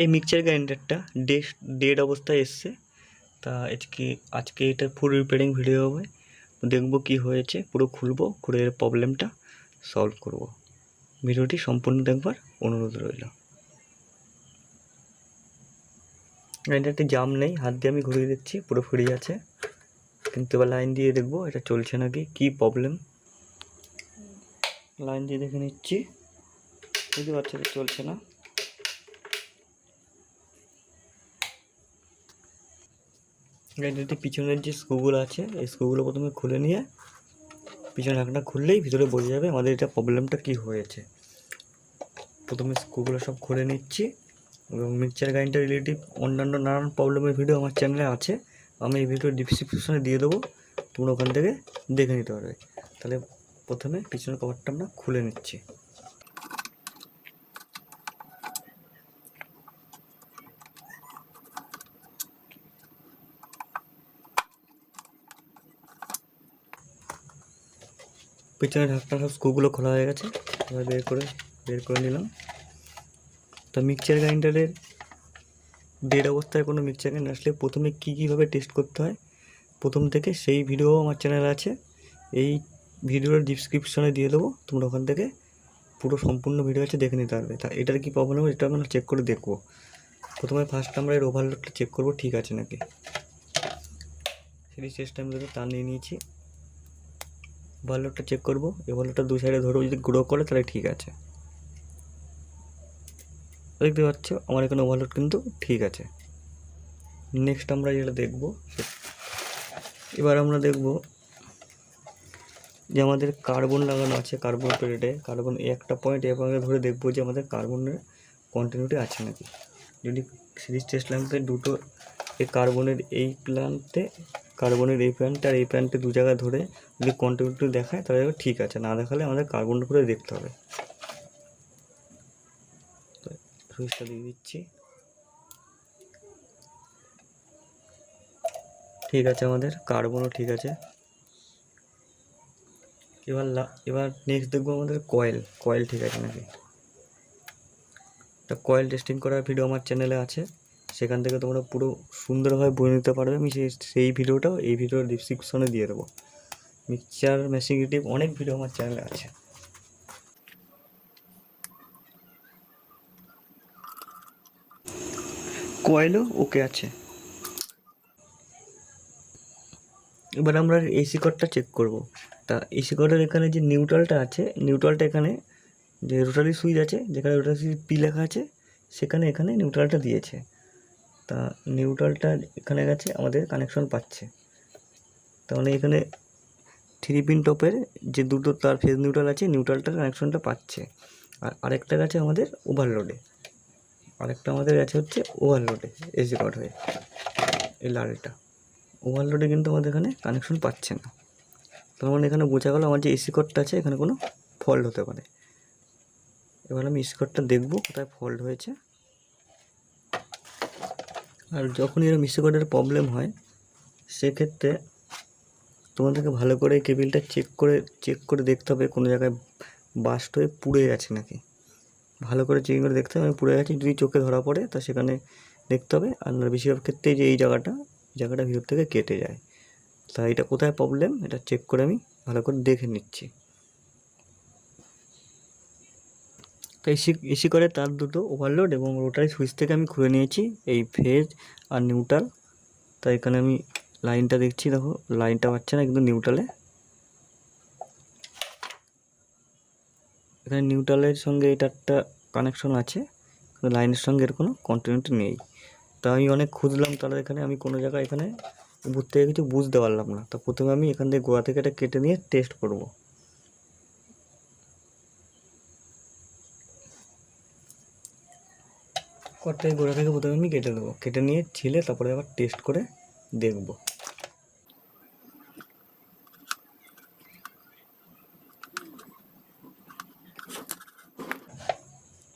এই mixture গ্রাইন্ডারটা dead dead অবস্থায় এসছে। তা আজকে আজকে এটা ফুল রিপেয়ারিং ভিডিও হবে। দেখব কি হয়েছে, পুরো খুলবো, খুলে এর প্রবলেমটা সলভ করব। ভিডিওটি সম্পূর্ণ দেখবার অনুরোধ রইল। গ্রাইন্ডারটি জাম নেই, হাত দিয়ে আমি ঘুরিয়ে দিচ্ছি, পুরো ফ্রি আছে। কিন্তু এবার লাইন দিয়ে দেখব এটা চলছে নাকি, কি প্রবলেম লাইন দিয়ে দেখে নিচ্ছি। বুঝতে পারছি চলছে না? গ্রাইন্ডারটির পিছনের যে স্ক্রুগুলো আছে, এই স্ক্রুগুলো প্রথমে খুলে নিয়ে পিছনে ঢাকনা খুললেই ভিতরে বোঝা যাবে আমাদের এটা প্রবলেমটা কি হয়েছে। প্রথমে স্ক্রুগুলো সব খুলে নিচ্ছি এবং মিক্সচার গ্রাইন্ডার রিলেটিভ অন্যান্য নানান প্রবলেমের ভিডিও আমার চ্যানেলে আছে। আমি এই ভিডিও ডিসক্রিপশনে দিয়ে দেবো, তোমরা ওখান থেকে দেখে নিতে পারবে। তাহলে প্রথমে পিছনের কভারটা আমরা খুলে নিচ্ছি। পিছনে ঢাকনা সব স্ক্রুগুলো খোলা হয়ে গেছে। এবার বের করে বের করে নিলাম। তো মিক্সচার গ্রাইন্ডারের ডেড অবস্থায় কোনো মিক্সচার গ্রাইন্ডার আসলে প্রথমে কী কীভাবে টেস্ট করতে হয়, প্রথম থেকে সেই ভিডিও আমার চ্যানেলে আছে। এই ভিডিওর ডিসক্রিপশনে দিয়ে দেবো, তোমরা ওখান থেকে পুরো সম্পূর্ণ ভিডিও আছে দেখে নিতে পারবে। তা এটার কী প্রবলেম হবে এটা আমরা চেক করে দেখব। প্রথমে ফার্স্ট আমরা এর ওভারলোডটা চেক করব, ঠিক আছে নাকি? সিরিজ টেস্ট আমি তার নিয়ে নিয়েছি। ওভারলোডটা চেক করব ওভারলোডটা দু সাইডে ধরবো, যদি গ্রো করে তাহলে ঠিক আছে। দেখতে পাচ্ছ, আমার এখানে ওভারলোড কিন্তু ঠিক আছে। নেক্সট আমরা যেটা দেখব, এবার আমরা দেখব যে আমাদের কার্বন লাগানো আছে কার্বন প্লেটে কার্বন একটা পয়েন্ট এভাবে ধরে দেখব যে আমাদের কার্বনের কন্টিনিউটি আছে নাকি। যদি সিরিজ টেস্ট ল্যাম্পে দুটো, এই কার্বনের এই প্ল্যান্টে কার্বনের এই প্যান্ট আর এই প্ল্যান্টে দু জায়গায় ধরে যদি কন্টিনিউটি দেখায়, তাহলে ঠিক আছে। না দেখালে আমাদের কার্বন করে দেখতে হবে। সুইচটা দিয়ে দিচ্ছি। ঠিক আছে আমাদের কার্বনও ঠিক আছে। এবার এবার নেক্সট দেখব আমাদের কয়েল কয়েল ঠিক আছে নাকি? তা কয়েল টেস্টিং করার ভিডিও আমার চ্যানেলে আছে। সেখান থেকে তোমরা পুরো সুন্দরভাবে বুঝে নিতে পারবে। আমি সেই সেই ভিডিওটাও এই ভিডিওর ডিসক্রিপশনে দিয়ে দেবো। মিক্সচার মেশিনিটিভ অনেক ভিডিও আমার চ্যানেলে আছে। কয়েলও ওকে আছে। এবার আমরা এসি কডটা চেক করব। তা এসি কডের এখানে যে নিউট্রালটা আছে নিউট্রালটা এখানে যে রোটারি সুইচ আছে, যেখানে রোটারি সুইচ পি লেখা আছে, সেখানে এখানে নিউট্রালটা দিয়েছে। তা নিউট্রালটা এখানে গেছে, আমাদের কানেকশন পাচ্ছে। তার মানে এখানে থ্রি পিন টপের যে দুটো তার ফেজ নিউট্রাল আছে নিউট্রালটার কানেকশনটা পাচ্ছে। আর আরেকটা গেছে আমাদের ওভারলোডে আরেকটা আমাদের গেছে হচ্ছে ওভারলোডে এসি কট হয়ে। এই লালটা। ওভারলোডে কিন্তু আমাদের এখানে কানেকশন পাচ্ছে না। তার মানে এখানে বোঝা গেল আমার যে এসি কটটা আছে, এখানে কোনো ফল্ট হতে পারে। এবার আমি এসি কটটা দেখব কোথায় ফল্ট হয়েছে। আর যখন এরকম এসি কটের প্রবলেম হয়, সেক্ষেত্রে তোমাদেরকে ভালো করে কেবিলটা চেক করে চেক করে দেখতে হবে কোনো জায়গায় বাস্ট হয়ে পুড়ে গেছে নাকি। ভালো করে চেকিং করে দেখতে হবে পুড়ে গেছে, যদি চোখে ধরা পড়ে, তা সেখানে দেখতে হবে। আর বেশিরভাগ ক্ষেত্রে যে, এই জায়গাটা জায়গাটা ভিতর থেকে কেটে যায়। তা এটা কোথায় প্রবলেম এটা চেক করে আমি ভালো করে দেখে নিচ্ছি। তো এসি এসি করে তার দুটো ওভারলোড এবং রোটারি সুইচ থেকে আমি খুলে নিয়েছি, এই ফেজ আর নিউট্রাল তাই এখানে আমি লাইনটা দেখছি, দেখো লাইনটা পাচ্ছে না কিন্তু নিউট্রালে এখানে নিউট্রালের সঙ্গে এটা একটা কানেকশন আছে, কিন্তু লাইনের সঙ্গে এর কোনো কন্টিনিউটি নেই। তা আমি অনেক খুঁজলাম, তাহলে এখানে আমি কোনো জায়গায় এখানে থেকে কিছু বুঝতে পারলাম না। তা প্রথমে আমি এখান থেকে গোয়া থেকে এটা কেটে নিয়ে টেস্ট করব। কটটাই গোড়া থেকে প্রথমে আমি কেটে দেবো কেটে নিয়ে ছিলে তারপরে আবার টেস্ট করে দেখব।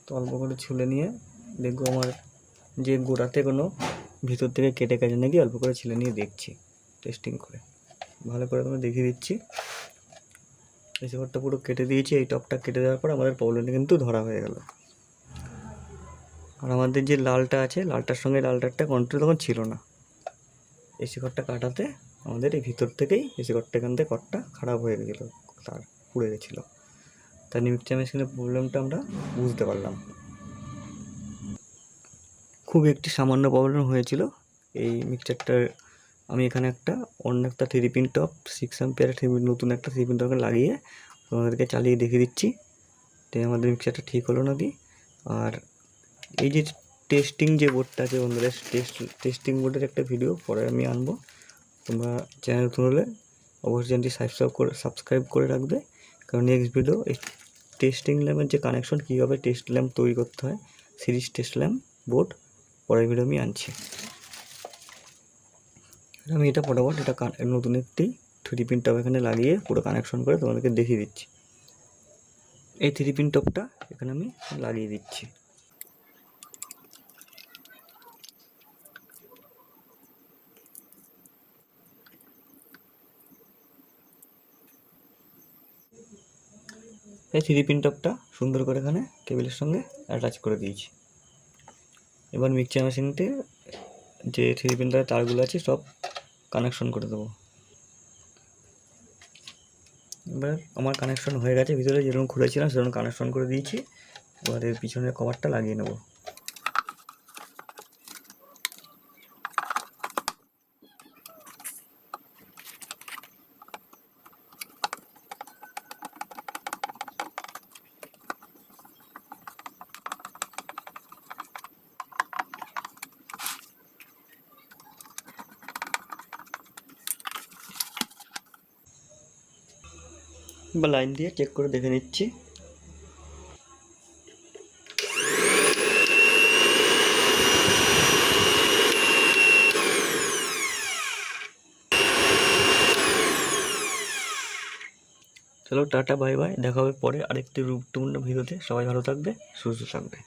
তো অল্প করে ছুলে নিয়ে দেখব আমার যে গোড়াতে কোনো ভিতর থেকে কেটে গেছে নাকি, অল্প করে ছিলে নিয়ে দেখছি টেস্টিং করে। ভালো করে তোমার দেখিয়ে দিচ্ছি। ঘরটা পুরো কেটে দিয়েছি, এই টপটা কেটে দেওয়ার পর আমাদের প্রবলেমটা কিন্তু ধরা হয়ে গেল। আর আমাদের যে লালটা আছে, লালটার সঙ্গে লালটারটা কন্ট্রোল তখন ছিল না। এসি কটটা কাটাতে আমাদের এই ভিতর থেকেই এসি কটটা এখান থেকে কটটা খারাপ হয়ে গেছিল তার পুড়ে গেছিল। তাই মিক্সচার মেশিনের প্রবলেমটা আমরা বুঝতে পারলাম। খুব একটি সামান্য প্রবলেম হয়েছিল। এই মিক্সচারটার আমি এখানে একটা অন্য একটা থ্রি পিন টপ সিক্স অ্যাম্পিয়ারের থ্রি নতুন একটা থ্রি পিন টপকে লাগিয়ে তোমাদেরকে চালিয়ে দেখিয়ে দিচ্ছি। তো আমাদের মিক্সারটা ঠিক হলো নাকি আর এই যে টেস্টিং যে বোর্ডটা আছে বন্ধুরা টেস্ট টেস্টিং বোর্ডের একটা ভিডিও পরে আমি আনব। তোমরা চ্যানেল হলে অবশ্যই চ্যানেলটি সাবস্ক্রাইব করে সাবস্ক্রাইব করে রাখবে। কারণ নেক্সট ভিডিও এই টেস্টিং ল্যাম্পের যে কানেকশন কীভাবে টেস্ট ল্যাম্প তৈরি করতে হয় সিরিজ টেস্ট ল্যাম্প বোর্ড পরের ভিডিও আমি আনছি। আমি এটা ফটাফট, এটা নতুন একটি থ্রি পিন টপ এখানে লাগিয়ে পুরো কানেকশন করে তোমাদেরকে দেখিয়ে দিচ্ছি। এই থ্রি পিন টপটা এখানে আমি লাগিয়ে দিচ্ছি। এই থ্রি পিন টপটা সুন্দর করে এখানে কেবিলের সঙ্গে অ্যাটাচ করে দিয়েছি। এবার মিক্সার মেশিনটি যে থ্রি পিনটার তারগুলো আছে সব কানেকশন করে দেবো। এবার আমার কানেকশন হয়ে গেছে, ভিতরে যেরকম খুলেছিলাম সেরকম কানেকশন করে দিয়েছি। এবার এর পিছনের কভারটা লাগিয়ে নেব। বা লাইন দিয়ে চেক করে দেখে নিচ্ছি। চলো টাটা, বাই বাই। দেখা হবে পরে আরেকটি রূপটুমূর্ণ ভিডিওতে। সবাই ভালো থাকবে, সুস্থ থাকবে।